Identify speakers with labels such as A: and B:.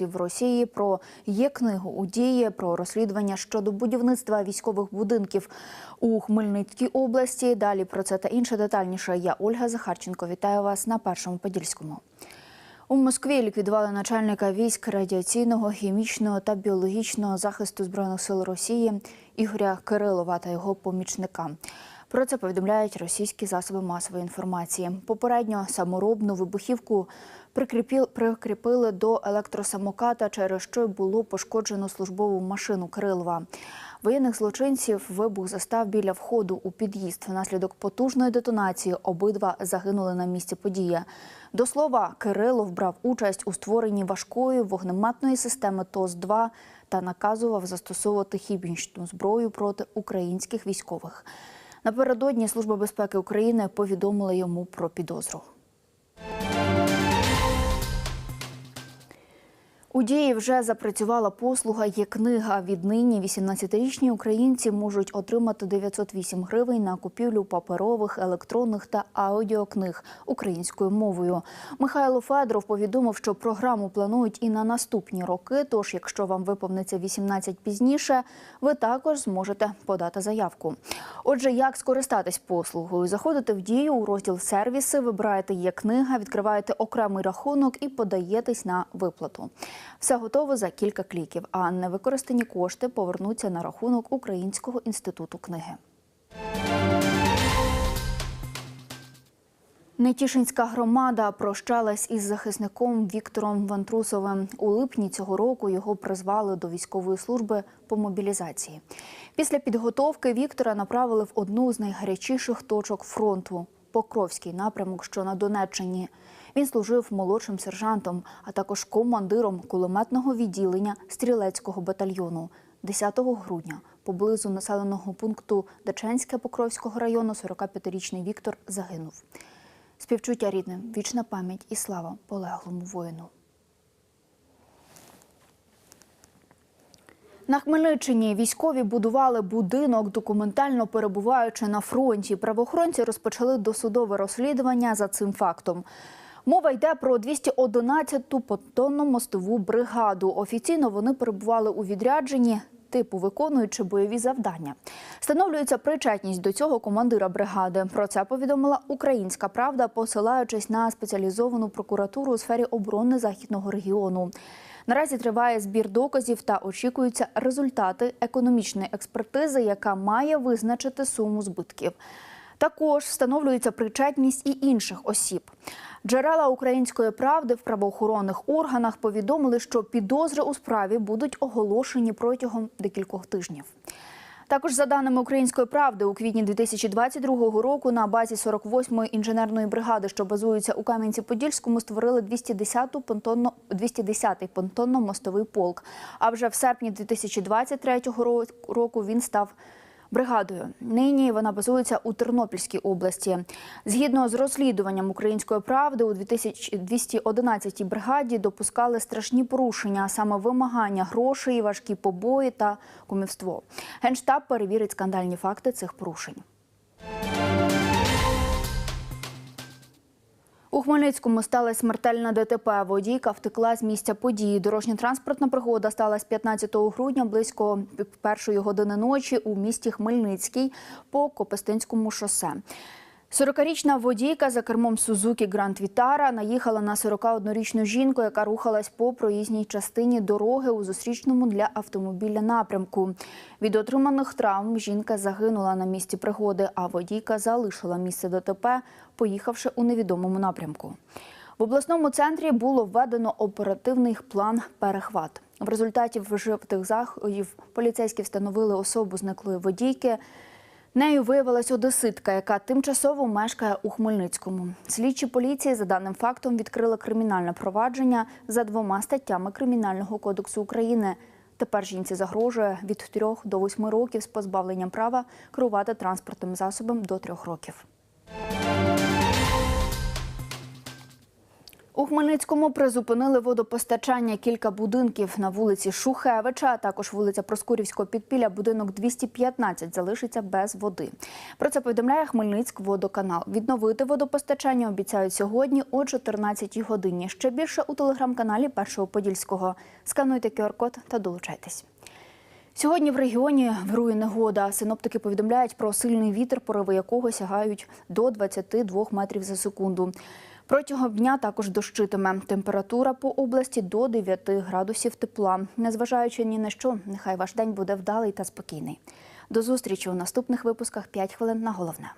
A: в Росії про є книгу у дії про розслідування щодо будівництва військових будинків у Хмельницькій області. Далі про це та інше детальніше. Я Ольга Захарченко. Вітаю вас на першому подільському. У Москві ліквідували начальника військ радіаційного, хімічного та біологічного захисту збройних сил Росії Ігоря Кирилова та його помічника. Про це повідомляють російські засоби масової інформації. Попередньо саморобну вибухівку прикріпили до електросамоката, через що було пошкоджено службову машину Кирилова. Воєнних злочинців вибух застав біля входу у під'їзд. Внаслідок потужної детонації обидва загинули на місці події. До слова, Кирилов брав участь у створенні важкої вогнеметної системи ТОС-2 та наказував застосовувати хімічну зброю проти українських військових. Напередодні Служба безпеки України повідомила йому про підозру. У дії вже запрацювала послуга є книга. Віднині 18-річні українці можуть отримати 908 гривень на купівлю паперових, електронних та аудіокниг українською мовою. Михайло Федоров повідомив, що програму планують і на наступні роки. Тож, якщо вам виповниться 18 пізніше, ви також зможете подати заявку. Отже, як скористатись послугою? Заходите в дію у розділ сервіси, вибираєте є книга, відкриваєте окремий рахунок і подаєтесь на виплату. Все готово за кілька кліків, а невикористані кошти повернуться на рахунок Українського інституту книги. Нетішинська громада прощалась із захисником Віктором Вантрусовим. У липні цього року його призвали до військової служби по мобілізації. Після підготовки Віктора направили в одну з найгарячіших точок фронту Покровський напрямок, що на Донеччині. Він служив молодшим сержантом, а також командиром кулеметного відділення стрілецького батальйону. 10 грудня поблизу населеного пункту Деченське Покровського району 45-річний Віктор загинув. Співчуття рідним, вічна пам'ять і слава полеглому воїну. На Хмельниччині військові будували будинок, документально перебуваючи на фронті. Правоохоронці розпочали досудове розслідування за цим фактом. Мова йде про 211-ту понтонно-мостову бригаду. Офіційно вони перебували у відрядженні, типу виконуючи бойові завдання. Встановлюється причетність до цього командира бригади. Про це повідомила Українська Правда, посилаючись на спеціалізовану прокуратуру у сфері оборони західного регіону. Наразі триває збір доказів та очікуються результати економічної експертизи, яка має визначити суму збитків. Також встановлюється причетність і інших осіб. Джерела української правди в правоохоронних органах повідомили, що підозри у справі будуть оголошені протягом декількох тижнів. Також за даними української правди, у квітні 2022 року на базі 48-ї інженерної бригади, що базується у Кам'янці-Подільському, створили 210-ту понтонно 210-й понтонно-мостовий полк. А вже в серпні 2023 ро- року він став бригадою. Нині вона базується у Тернопільській області. Згідно з розслідуванням української правди, у 2211-й бригаді допускали страшні порушення, а саме вимагання грошей, важкі побої та кумівство. Генштаб перевірить скандальні факти цих порушень. У Хмельницькому сталася смертельна ДТП. Водійка втекла з місця події. Дорожньо-транспортна пригода сталася 15 грудня близько першої години ночі у місті Хмельницький по Копестинському шосе. 40-річна водійка за кермом Сузуки Гранд Вітара наїхала на 41-річну жінку, яка рухалась по проїзній частині дороги у зустрічному для автомобіля напрямку. Від отриманих травм жінка загинула на місці пригоди, а водійка залишила місце ДТП, поїхавши у невідомому напрямку. В обласному центрі було введено оперативний план перехват. В результаті вжитих заходів поліцейські встановили особу зниклої водійки. Нею виявилась одеситка, яка тимчасово мешкає у Хмельницькому. Слідчі поліції за даним фактом відкрили кримінальне провадження за двома статтями Кримінального кодексу України. Тепер жінці загрожує від 3 до 8 років з позбавленням права керувати транспортним засобом до 3 років. У Хмельницькому призупинили водопостачання кілька будинків на вулиці Шухевича, а також вулиця Проскурівського підпілля. Будинок 215 залишиться без води. Про це повідомляє Хмельницькводоканал. Відновити водопостачання обіцяють сьогодні о 14 годині. Ще більше у телеграм-каналі Першого Подільського. Скануйте QR-код та долучайтесь. Сьогодні в регіоні вирує негода. Синоптики повідомляють про сильний вітер, пориви якого сягають до 22 метрів за секунду. Протягом дня також дощитиме. Температура по області до 9 градусів тепла. Незважаючи ні на що, нехай ваш день буде вдалий та спокійний. До зустрічі у наступних випусках «5 хвилин на головне.